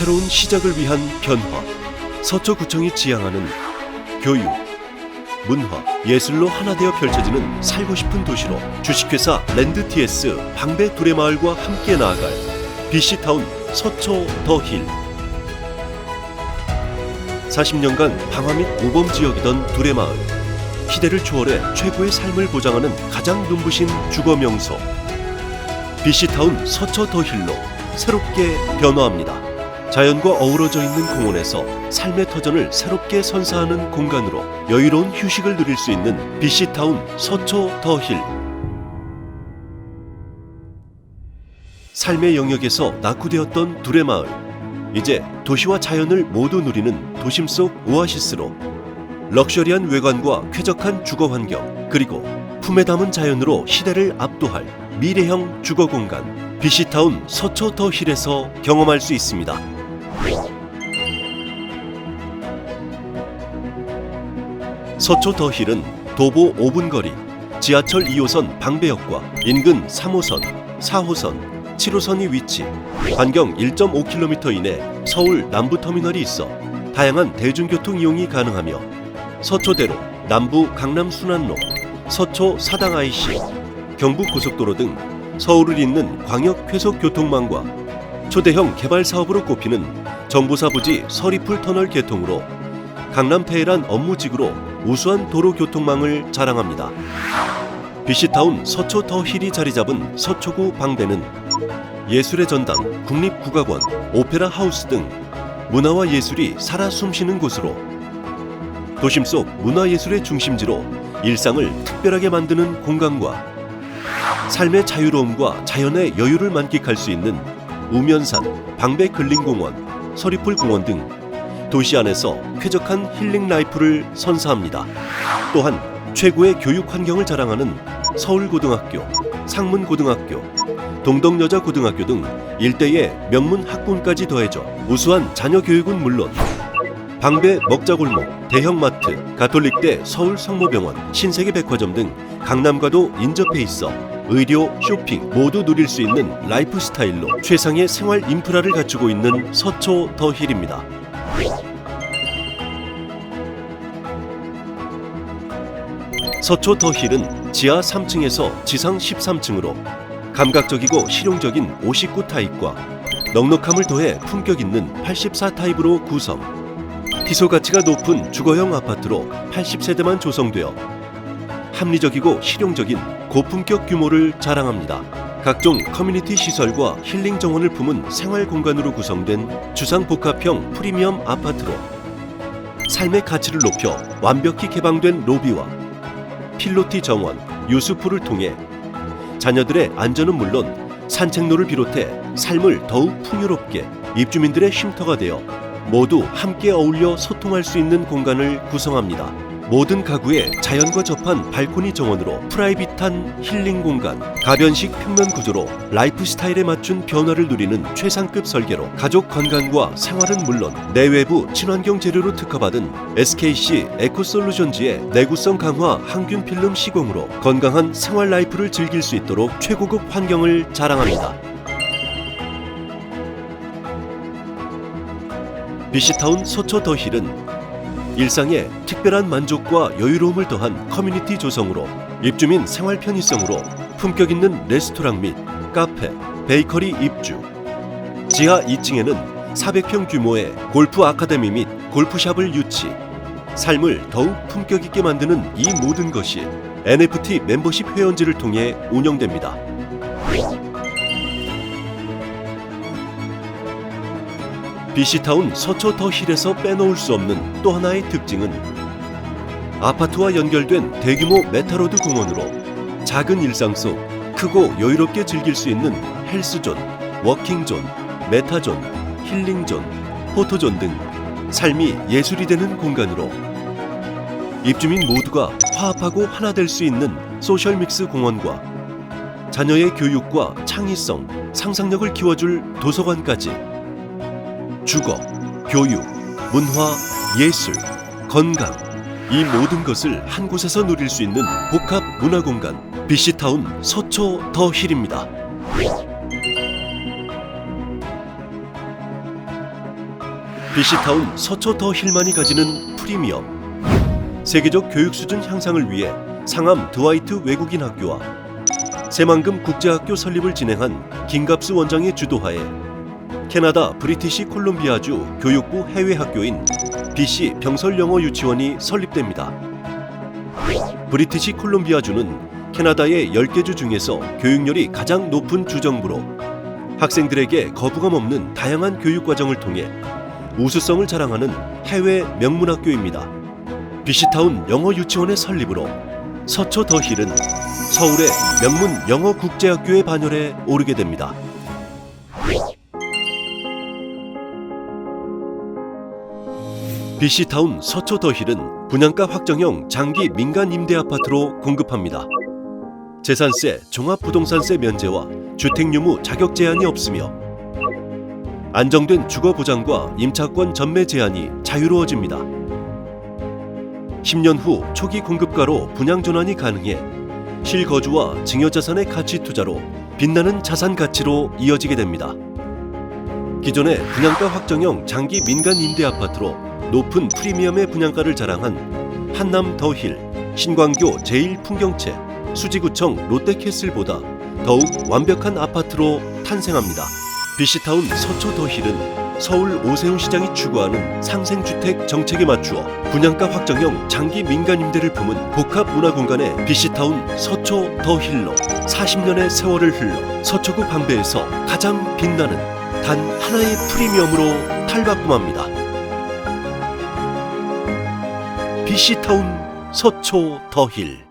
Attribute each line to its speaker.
Speaker 1: 새로운 시작을 위한 변화. 서초구청이 지향하는 교육, 문화, 예술로 하나 되어 펼쳐지는 살고 싶은 도시로 주식회사 랜드TS 방배 두레마을과 함께 나아갈 BC타운 서초 더힐 40년간 방화 및 모범 지역이던 두레마을 시대를 초월해 최고의 삶을 보장하는 가장 눈부신 주거 명소 BC타운 서초 더힐로 새롭게 변화합니다. 자연과 어우러져 있는 공원에서 삶의 터전을 새롭게 선사하는 공간으로 여유로운 휴식을 누릴 수 있는 BC타운 서초 더힐 삶의 영역에서 낙후되었던 두레마을 이제 도시와 자연을 모두 누리는 도심 속 오아시스로 럭셔리한 외관과 쾌적한 주거 환경 그리고 품에 담은 자연으로 시대를 압도할 미래형 주거 공간 BC타운 서초 더힐에서 경험할 수 있습니다. 서초 더힐은 도보 5분 거리, 지하철 2호선 방배역과 인근 3호선, 4호선, 7호선이 위치, 반경 1.5km 이내 서울 남부터미널이 있어 다양한 대중교통 이용이 가능하며 서초대로, 남부 강남 순환로, 서초 사당 IC, 경부 고속도로 등 서울을 잇는 광역 회속 교통망과 초대형 개발 사업으로 꼽히는 정보사 부지 서리풀 터널 개통으로 강남 페이란 업무직으로 우수한 도로 교통망을 자랑합니다. BC타운 서초 더 힐이 자리 잡은 서초구 방배는 예술의 전당, 국립국악원, 오페라 하우스 등 문화와 예술이 살아 숨쉬는 곳으로 도심 속 문화예술의 중심지로 일상을 특별하게 만드는 공간과 삶의 자유로움과 자연의 여유를 만끽할 수 있는 우면산, 방배 근린공원, 서리풀 공원 등 도시 안에서 쾌적한 힐링 라이프를 선사합니다. 또한 최고의 교육 환경을 자랑하는 서울고등학교, 상문고등학교, 동덕여자고등학교 등 일대의 명문 학군까지 더해져 우수한 자녀 교육은 물론 방배 먹자골목, 대형마트, 가톨릭대 서울 성모병원, 신세계 백화점 등 강남과도 인접해 있어 의료, 쇼핑 모두 누릴 수 있는 라이프 스타일로 최상의 생활 인프라를 갖추고 있는 서초 더힐입니다. 서초 더힐은 지하 3층에서 지상 13층으로 감각적이고 실용적인 59 타입과 넉넉함을 더해 품격 있는 84 타입으로 구성. 희소 가치가 높은 주거형 아파트로 80세대만 조성되어 합리적이고 실용적인 고품격 규모를 자랑합니다. 각종 커뮤니티 시설과 힐링 정원을 품은 생활 공간으로 구성된 주상복합형 프리미엄 아파트로 삶의 가치를 높여 완벽히 개방된 로비와 필로티 정원, 유수풀을 통해 자녀들의 안전은 물론 산책로를 비롯해 삶을 더욱 풍요롭게 입주민들의 쉼터가 되어 모두 함께 어울려 소통할 수 있는 공간을 구성합니다. 모든 가구에 자연과 접한 발코니 정원으로 프라이빗한 힐링 공간, 가변식 평면 구조로 라이프 스타일에 맞춘 변화를 누리는 최상급 설계로 가족 건강과 생활은 물론 내외부 친환경 재료로 특허받은 SKC 에코솔루션즈의 내구성 강화 항균 필름 시공으로 건강한 생활 라이프를 즐길 수 있도록 최고급 환경을 자랑합니다. 비시타운 서초 더힐은 일상에 특별한 만족과 여유로움을 더한 커뮤니티 조성으로 입주민 생활 편의성으로 품격 있는 레스토랑 및 카페, 베이커리 입주. 지하 2층에는 400평 규모의 골프 아카데미 및 골프샵을 유치. 삶을 더욱 품격 있게 만드는 이 모든 것이 NFT 멤버십 회원제를 통해 운영됩니다. BC타운 서초 더힐에서 빼놓을 수 없는 또 하나의 특징은 아파트와 연결된 대규모 메타로드 공원으로 작은 일상 속 크고 여유롭게 즐길 수 있는 헬스존, 워킹존, 메타존, 힐링존, 포토존 등 삶이 예술이 되는 공간으로 입주민 모두가 화합하고 하나 될 수 있는 소셜 믹스 공원과 자녀의 교육과 창의성, 상상력을 키워줄 도서관까지 주거, 교육, 문화, 예술, 건강 이 모든 것을 한 곳에서 누릴 수 있는 복합 문화 공간 BC타운 서초 더 힐입니다. BC타운 서초 더 힐만이 가지는 프리미엄 세계적 교육 수준 향상을 위해 상암 드와이트 외국인 학교와 새만금 국제학교 설립을 진행한 김갑수 원장의 주도하에 캐나다 브리티시 콜롬비아주 교육부 해외 학교인 BC 병설 영어 유치원이 설립됩니다. 브리티시 콜롬비아주는 캐나다의 10개 주 중에서 교육열이 가장 높은 주정부로 학생들에게 거부감 없는 다양한 교육 과정을 통해 우수성을 자랑하는 해외 명문학교입니다. 비시타운 영어 유치원의 설립으로 서초 더힐은 서울의 명문 영어 국제학교의 반열에 오르게 됩니다. 비시타운 서초 더힐은 분양가 확정형 장기 민간 임대 아파트로 공급합니다. 재산세, 종합부동산세 면제와 주택유무 자격 제한이 없으며 안정된 주거 보장과 임차권 전매 제한이 자유로워집니다. 10년 후 초기 공급가로 분양 전환이 가능해 실거주와 증여자산의 가치 투자로 빛나는 자산 가치로 이어지게 됩니다. 기존의 분양가 확정형 장기 민간 임대 아파트로 높은 프리미엄의 분양가를 자랑한 한남 더힐, 신광교 제1풍경채, 수지구청 롯데캐슬보다 더욱 완벽한 아파트로 탄생합니다. 비시타운 서초 더힐은 서울 오세훈 시장이 추구하는 상생주택 정책에 맞추어 분양가 확정형 장기 민간 임대를 품은 복합 문화 공간의 비시타운 서초 더힐로 40년의 세월을 흘러 서초구 방배에서 가장 빛나는 단 하나의 프리미엄으로 탈바꿈합니다. 비시타운 서초 더힐